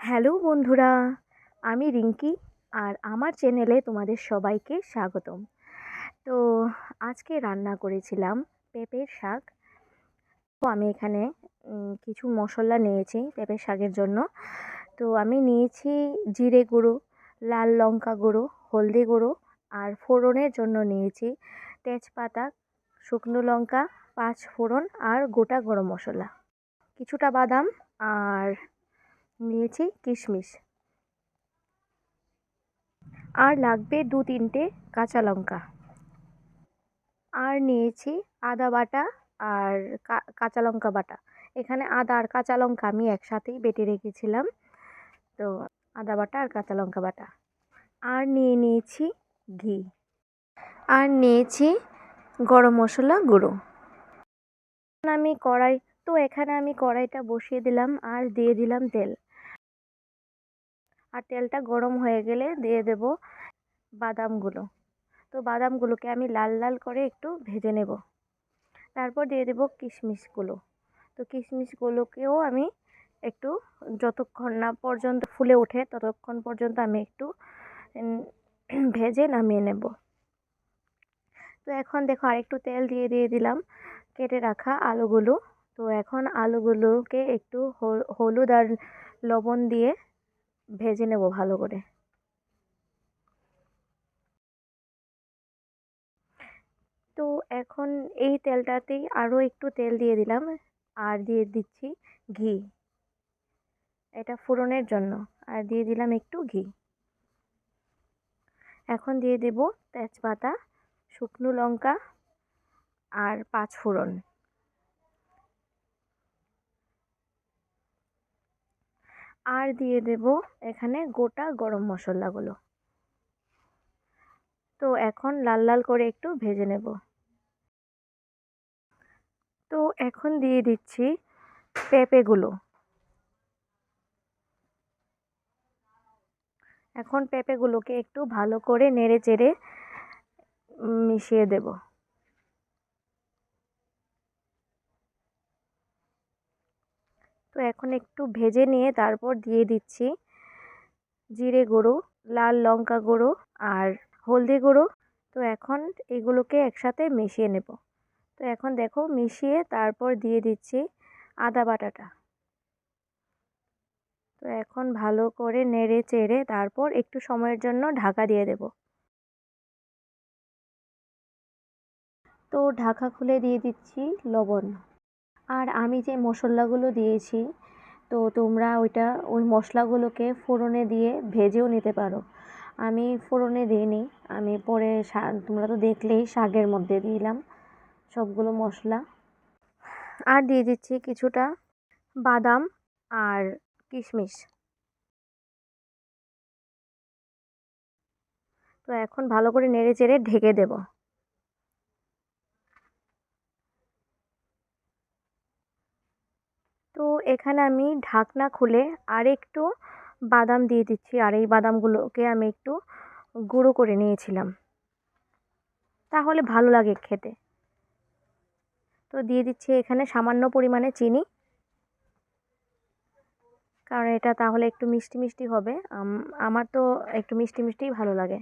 Hello বন্ধুরা, আমি রিঙ্কি আর আমার চ্যানেলে তোমাদের সবাইকে স্বাগতম। তো আজকে রান্না করেছিলাম পেঁপের শাক। তো আমি এখানে কিছু মশলা নিয়েছি পেঁপের শাকের জন্য। তো আমি নিয়েছি জিরে গুঁড়ো, লাল লঙ্কা গুঁড়ো, হলদি গুঁড়ো আর ফোড়নের জন্য নিয়েছি তেজপাতা, শুকনো লঙ্কা, পাঁচ ফোড়ন আর গোটা গরম মশলা। কিছুটা বাদাম আর নিয়েছি কিশমিশ। আর লাগবে দু তিনটে কাঁচা লঙ্কা। আর নিয়েছি আদা বাটা আর কাঁচা লঙ্কা বাটা। এখানে আদা আর কাঁচা লঙ্কা আমি একসাথেই বেটে রেখেছিলাম। তো আদা বাটা আর কাঁচা লঙ্কা বাটা। আর নিয়ে নিয়েছি ঘি। আর নিয়েছি গরম মশলা গুঁড়ো। আমি কড়াই তো এখানে আমি কড়াইটা বসিয়ে দিলাম আর দিয়ে দিলাম তেল। আর তেলটা গরম হয়ে গেলে দিয়ে দেব বাদামগুলো। তো বাদামগুলোকে আমি লাল লাল করে একটু ভেজে নেব। তারপর দিয়ে দেব কিশমিশগুলো। তো কিশমিশগুলোকেও আমি একটু যতক্ষণ না পর্যন্ত ফুলে ওঠে ততক্ষণ পর্যন্ত আমি একটু ভেজে নামিয়ে নেব। তো এখন দেখো আরেকটু তেল দিয়ে দিয়ে দিলাম। কেটে রাখা আলুগুলো। তো এখন আলুগুলোকে একটু হল- হলুদ আর লবণ দিয়ে ভেজে নেব ভালো করে। তো এখন এই তেলটাতেই আরও একটু তেল দিয়ে দিলাম আর দিয়ে দিচ্ছি ঘি। এটা ফোড়নের জন্য। আর দিয়ে দিলাম একটু ঘি। এখন দিয়ে দেব তেজপাতা, শুকনো লঙ্কা আর পাঁচ ফোড়ন। আর দিয়ে দেব এখানে গোটা গরম মশলাগুলো। তো এখন লাল লাল করে একটু ভেজে নেব। তো এখন দিয়ে দিচ্ছি পেঁপেগুলো। এখন পেঁপেগুলোকে একটু ভালো করে নেড়ে চেড়ে মিশিয়ে দেব। তো এখন একটু ভেজে নিয়ে তারপর দিয়ে দিচ্ছি জিরে গুঁড়ো, লাল লঙ্কা গুঁড়ো আর হলদি গুঁড়ো। তো এখন এগুলোকে একসাথে মিশিয়ে নেব। তো এখন দেখো মিশিয়ে তারপর দিয়ে দিচ্ছি আদা বাটাটা। তো এখন ভালো করে নেড়ে চেড়ে তারপর একটু সময়ের জন্য ঢাকা দিয়ে দেব। তো ঢাকা খুলে দিয়ে দিচ্ছি লবণ। আর আমি যে মশলাগুলো দিয়েছি, তো তোমরা ওইটা, ওই মশলাগুলোকে ফোড়নে দিয়ে ভেজেও নিতে পারো। আমি ফোড়নে দিইনি, আমি পরে তোমরা তো দেখলেই শাকের মধ্যে দিলাম সবগুলো মশলা। আর দিয়ে দিচ্ছি কিছুটা বাদাম আর কিশমিশ। তো এখন ভালো করে নেড়ে চেড়ে ঢেকে দেব। তো এখানে আমি ঢাকনা খুলে আরেকটু বাদাম দিয়ে দিচ্ছি। আর এই বাদামগুলোকে আমি একটু গুঁড়ো করে নিয়েছিলাম। তাহলে ভালো লাগে খেতে। তো দিয়ে দিচ্ছি এখানে সামান্য পরিমাণে চিনি। কারণ এটা তাহলে একটু মিষ্টি মিষ্টি হবে। আমার তো একটু মিষ্টি মিষ্টিই ভালো লাগে।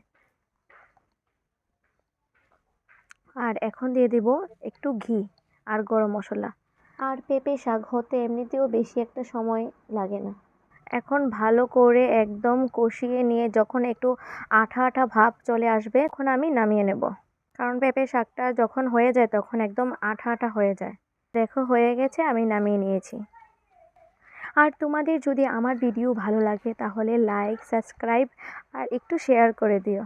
আর এখন দিয়ে দেব একটু ঘি আর গরম মশলা। আর পেঁপে শাক হতে এমনিতেও বেশি একটা সময় লাগে না। এখন ভালো করে একদম কষিয়ে নিয়ে যখন একটু আঠা আঠা ভাব চলে আসবে, তখন আমি নামিয়ে নেব। কারণ পেঁপে শাকটা যখন হয়ে যায়, তখন একদম আঠা আঠা হয়ে যায়। দেখো, হয়ে গেছে, আমি নামিয়ে নিয়েছি। আর তোমাদের যদি আমার ভিডিও ভালো লাগে, তাহলে লাইক সাবস্ক্রাইব আর একটু শেয়ার করে দিও।